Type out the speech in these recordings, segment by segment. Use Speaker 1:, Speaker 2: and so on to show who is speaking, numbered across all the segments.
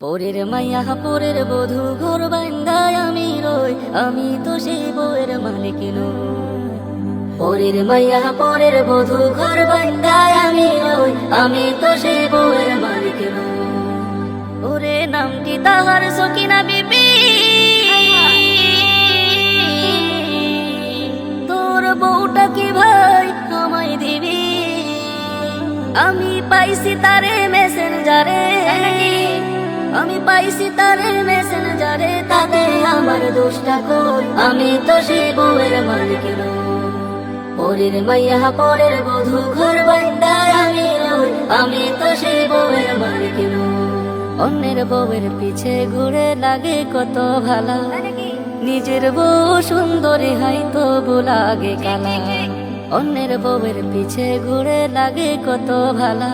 Speaker 1: পরের মাইয়া পরের বধু, ঘর বান্দায় আমি রই, আমি তো সেই বউয়ের মালিক নই। পরের মাইয়া পরের বধু, ঘর বান্দায় আমি রই, আমি তো সেই বউয়ের মালিক নই। ওরে নামটি তাহার সকিনা বিপি তোর বউটা কি ভাই আমায় দিবি? আমি পাইছি তারে মেসেঞ্জারে। আমি পাইছি তারে মেসেঞ্জারে তাতে আমার দোষটা কই? আমি তো সে বউয়ের মালিক পরের মাইয়া পরের বধু ঘর বান্দায় আমি আমি তো সে বউয়ের মালিক অন্যের বউয়ের পিছে ঘুরে লাগে কত ভালা। নিজের বউ সুন্দরী হাই তো লাগে কালা। অন্যের বউয়ের পিছে ঘুরে লাগে কত ভালা।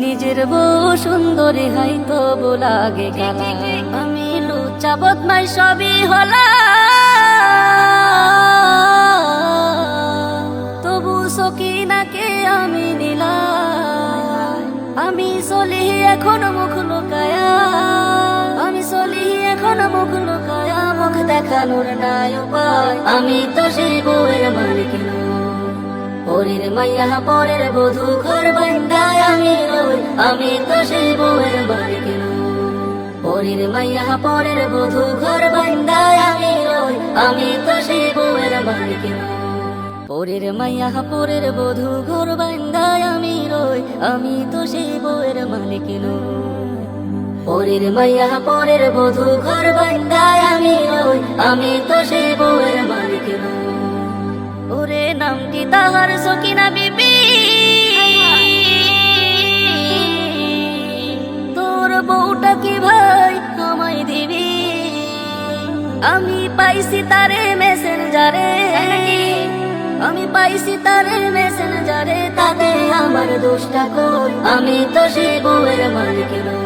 Speaker 1: নিজের বউ সুন্দরী হাই তো লাগে কালা আমি লুচা বদমাই সবই হলা। তবু সকিনাকে আমি নিলাম। আমি চলি এখন মুখ লুকায়া। আমি চলি এখন মুখ লুকায়া। মুখ দেখানোর নাই উপায়। আমি তো সেই নই পরের মাইয়া পরের বধু ঘর বান্দায় আমি রই আমি তো সেই বউয়ের মালিক নই পরের মাইয়া পরের বধু ঘর বান্দায় আমি রই আমি তো সেই বউয়ের মালিক নই পরের মাইয়া পরের বধু ঘর বান্দায় আমি রই আমি তো সেই বউয়ের মালিক নই পরের মাইয়া পরের বধু ঘর বান্দায় আমি রই আমি তো সেই বউয়ের মালিক নই ওরে নামটি তাহার সকিনা বিপি তোর বউটা কি ভাই আমায় দিবি? আমি পাইছি তারে মেসেঞ্জারে আমি পাইছি তারে মেসেঞ্জারে তাতে আমার দোষটা কই? আমি তো সে বউয়ের মালিক নই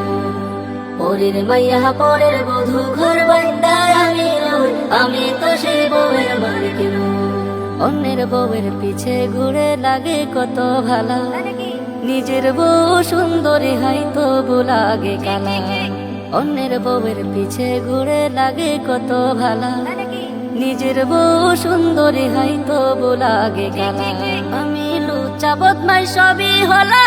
Speaker 1: পরের মাইয়া পরের বধু ঘর বান্দায় অন্যের বউয়ের পিছে ঘুরে লাগে কত ভালা। নিজের বউ সুন্দরী হাই তো লাগে কালা। অন্যের বউয়ের পিছে ঘুরে লাগে কত ভালা। নিজের বউ সুন্দরী হাই তো লাগে কালা। আমি লুচা বদমাই সবই হলা।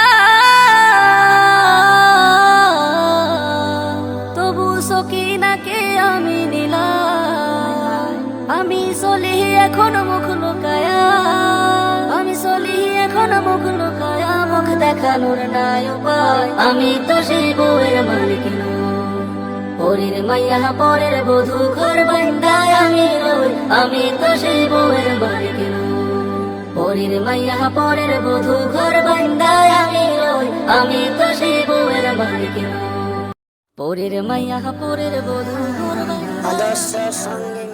Speaker 1: আমি চলি এখন মুখ লুকায়া, আমি চলি এখন মুখ লুকায়া, মুখ দেখানোর নাই উপায়। আমি তো সেই বউয়ের মালিক পরের মাইয়া পরের বধু ঘর বান্দায় আমি আমি তো সেই বউয়ের মালিক পরের মাইয়া পরের বধু ঘর বান্দায় আমি আমি তো সেই বউয়ের মালিক পরের মাইয়া পরের বধু ঘর বান্দায়
Speaker 2: আদর্শ সঙ্গী